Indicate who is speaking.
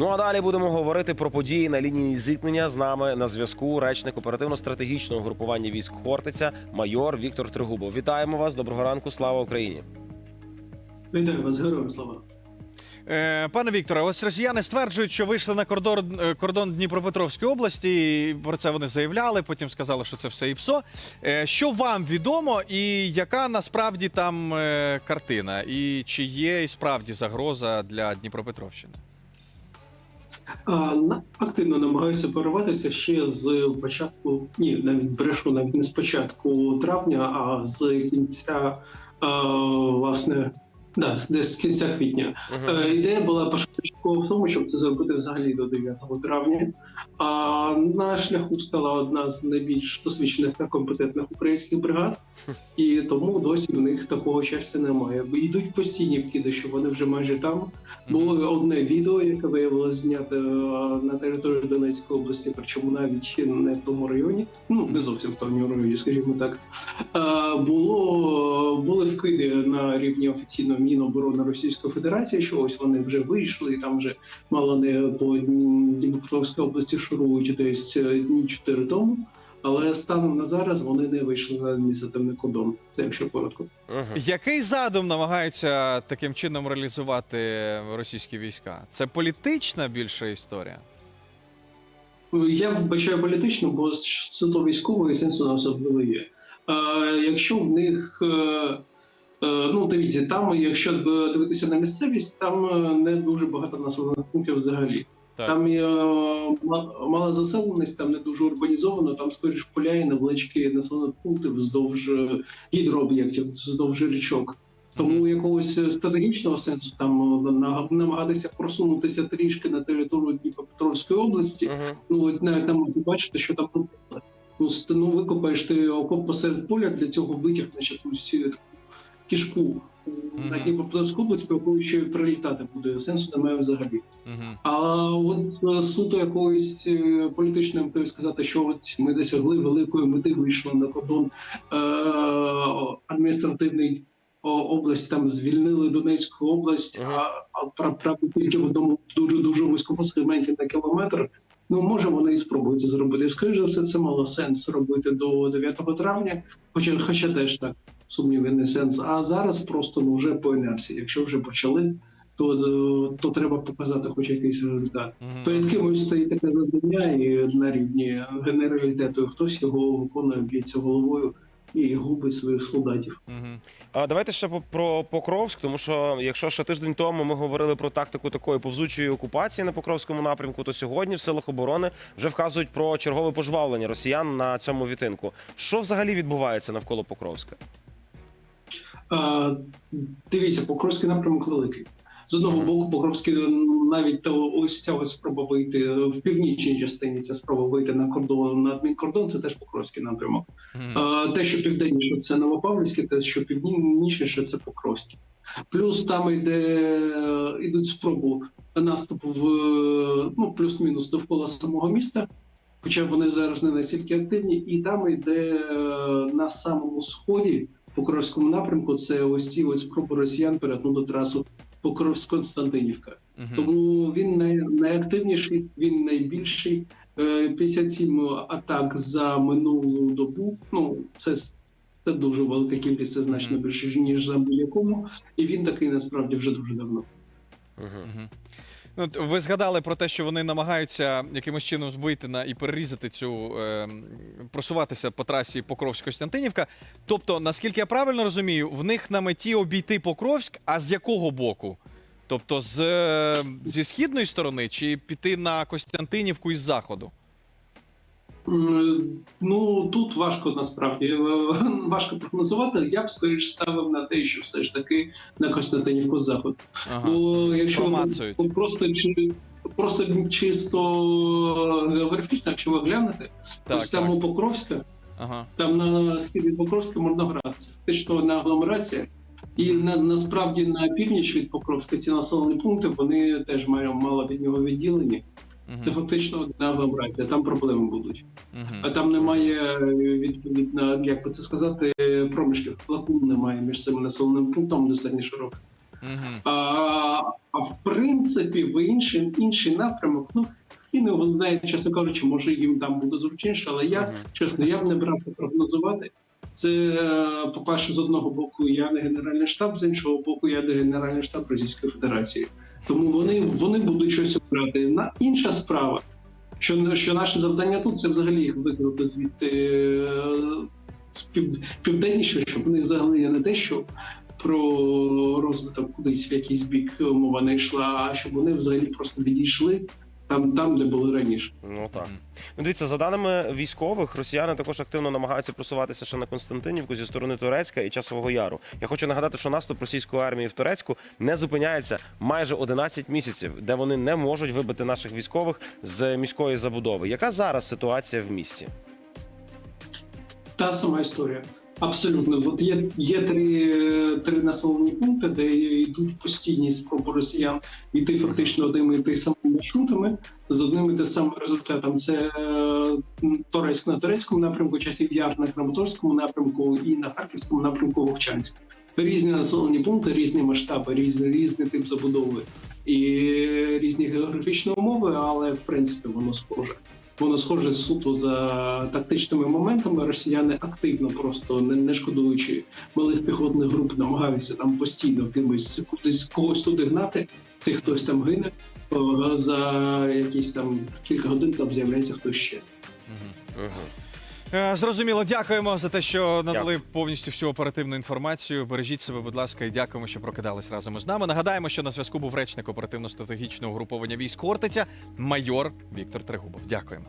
Speaker 1: Ну а далі будемо говорити про події на лінії зіткнення. З нами на зв'язку речник оперативно-стратегічного групування військ Хортиця, майор Віктор Тригубов. Вітаємо вас. Доброго ранку. Слава Україні.
Speaker 2: Вітаю вас, героям слава.
Speaker 3: Е, Пане Вікторе, ось росіяни стверджують, що вийшли на кордон, е, кордон Дніпропетровської області. і Про це вони заявляли. Потім сказали, що це все ІПСО. Е, Що вам відомо, і яка насправді там картина? І чи є і справді загроза для Дніпропетровщини?
Speaker 2: Активно намагаюся порватися ще з початку, ні, навіть брешу, навіть не з початку травня, а з кінця, власне, да, десь з кінця квітня. Е, Ідея була початкова в тому, щоб це зробити взагалі до 9 травня. А на шляху стала одна з найбільш досвідчених та компетентних українських бригад, і тому досі в них такого щастя немає. Бо Йдуть постійні вкиди, що вони вже майже там. Було одне відео, яке виявилося знято е, на території Донецької області, причому навіть не в тому районі, ну не зовсім в тому районі, скажімо так. Е, Було були вкиди на рівні офіційного Міноборони Російської Федерації, що ось вони вже вийшли, і там вже мало не по Дніпропетровській області шурують десь е, дні чотири тому. Але станом на зараз вони не вийшли на адміністративний кордон. Це якщо коротко.
Speaker 1: Мгм.
Speaker 3: Який задум намагаються таким чином реалізувати російські війська? Це політична більша історія?
Speaker 2: Я вбачаю політично, бо суто військової сенсу не особливо є. Е, якщо в них. Е, Ну, дивіться, там, якщо дивитися на місцевість, там е, не дуже багато населених пунктів взагалі.
Speaker 3: Так.
Speaker 2: Там є е, мала заселеність, там не дуже урбанізовано, там скоріш поля і невеличкі населені пункти вздовж гідрооб'єктів, вздовж річок. Тому якогось стратегічного сенсу там намагатися просунутися трішки на територію Дніпропетровської області.
Speaker 1: Мгм.
Speaker 2: Ну, от навіть там бачити, що там ну, ну, викопаєш ти окоп посеред поля, для цього витягнеш якусь е, таку кішку на. Дніпропетровську область, ще й прилітати буде. Сенсу немає взагалі.
Speaker 3: Угу.
Speaker 2: А от е, суто якоїсь е, політичної метою сказати, що от ми досягли великої мети, вийшли на кордон е- адміністративний область, там звільнили Донецьку область,
Speaker 1: Ага.
Speaker 2: а, а пра- правда тільки в одному дуже дуже вузькому сегменті на кілометр. Ну може вони і спробують це зробити. Скоріше за все, це мало сенс робити до 9 травня, хоча, хоча теж так сумнівний не сенс. А зараз просто ну вже по інерції. Якщо вже почали, то, е, то треба показати хоч якийсь результат. Перед кимось стоїть таке завдання, і на рівні генералітету хтось його виконує, б'ється головою і губить своїх солдатів.
Speaker 3: Угу.
Speaker 1: А давайте ще по- про Покровськ, тому що якщо ще тиждень тому ми говорили про тактику такої повзучої окупації на Покровському напрямку, то сьогодні в силах оборони вже вказують про чергове пожвавлення росіян на цьому відтинку. Що взагалі відбувається навколо Покровська?
Speaker 2: Дивіться, Покровський напрямок великий. З одного боку, Покровський навіть то ось ця ось спроба вийти в північній частині. Ця спроба вийти на кордон на адмінкордон. Це теж Покровський напрямок. А, Те, що південніше, це Новопавлівське, те, що північніше, це Покровське. Плюс там йде ідуть спробу наступу в ну плюс-мінус довкола самого міста. Хоча вони зараз не настільки активні, і там йде е, на самому сході Покровському напрямку. Це ось ці ось спроби росіян перетнути трасу Покровськ-Константинівка. Тому він най, найактивніший, він найбільший. Е, 57 атак за минулу добу. Ну це це дуже велика кількість, це значно
Speaker 3: Мгм.
Speaker 2: більше ніж за будь-якому. І він такий насправді вже дуже давно.
Speaker 1: Угу.
Speaker 3: Мгм. Ну, ви згадали про те, що вони намагаються якимось чином вийти на і перерізати цю е, просуватися по трасі Покровськ-Костянтинівка. Тобто, наскільки я правильно розумію, в них на меті обійти Покровськ, а з якого боку? Тобто з, е, зі східної сторони чи піти на Костянтинівку із заходу?
Speaker 2: Ну тут важко насправді е, важко прогнозувати. Я б скоріш ставив на те, що все ж таки на Костянтинівку заход.
Speaker 3: Ага.
Speaker 2: Бо якщо
Speaker 3: Промацують.
Speaker 2: просто чи просто чисто географічно, якщо ви глянете,
Speaker 3: Так,
Speaker 2: ось там
Speaker 3: так.
Speaker 2: у Покровська,
Speaker 3: Ага.
Speaker 2: там на схід Покровська Морноград. Це фактично одна агломерація. І на, насправді на північ від Покровська ці населені пункти вони теж мають мало від нього відділені. Це фактично одна агломерація, там проблеми будуть. А там немає відповідно, як би це сказати, проміжків. Лакун немає між цим населеним пунктом достатньо широким.
Speaker 3: Мгм.
Speaker 2: А, а в принципі, в інший, інший напрямок, ну хрін його знає, чесно кажучи, може їм там буде зручніше, але я чесно, я б не брався прогнозувати. Це е, по-перше, з одного боку, я не генеральний штаб, з іншого боку, я не генеральний штаб Російської Федерації. Тому вони, вони будуть щось обирати. На інша справа, що, що наше завдання тут це взагалі їх викинути звідти е, південніше, щоб вони взагалі не те, що про розвиток кудись в якийсь бік мова не йшла, а щоб вони взагалі просто відійшли там, там де були раніше.
Speaker 1: Ну так. Ну, дивіться, за даними військових, росіяни також активно намагаються просуватися ще на Константинівку зі сторони Турецька і Часового Яру. Я хочу нагадати, що наступ російської армії в Турецьку не зупиняється майже 11 місяців, де вони не можуть вибити наших військових з міської забудови. Яка зараз ситуація в місті?
Speaker 2: Та сама історія. Абсолютно, от є, є три, три населені пункти, де йдуть постійні спроби росіян йти фактично одними і тими самими маршрутами з одним і тим самим результатом. Це Торецьк на турецькому напрямку, часів Яр на Краматорському напрямку і на Харківському напрямку Вовчанськ. Різні населені пункти, різні масштаби, різний, різний тип забудови і різні географічні умови, але в принципі воно схоже. Воно схоже суто за тактичними моментами. Росіяни активно, просто не, не шкодуючи малих піхотних груп, намагаються там постійно кимось кудись когось туди гнати. Цей хтось там гине. За якісь там кілька годин там з'являється хтось ще.
Speaker 1: Угу.
Speaker 3: Е, Зрозуміло, дякуємо за те, що надали повністю всю оперативну інформацію. Бережіть себе, будь ласка, і дякуємо, що прокидались разом із нами. Нагадаємо, що на зв'язку був речник оперативно-стратегічного угруповання військ Хортиця, майор Віктор Трегубов. Дякуємо.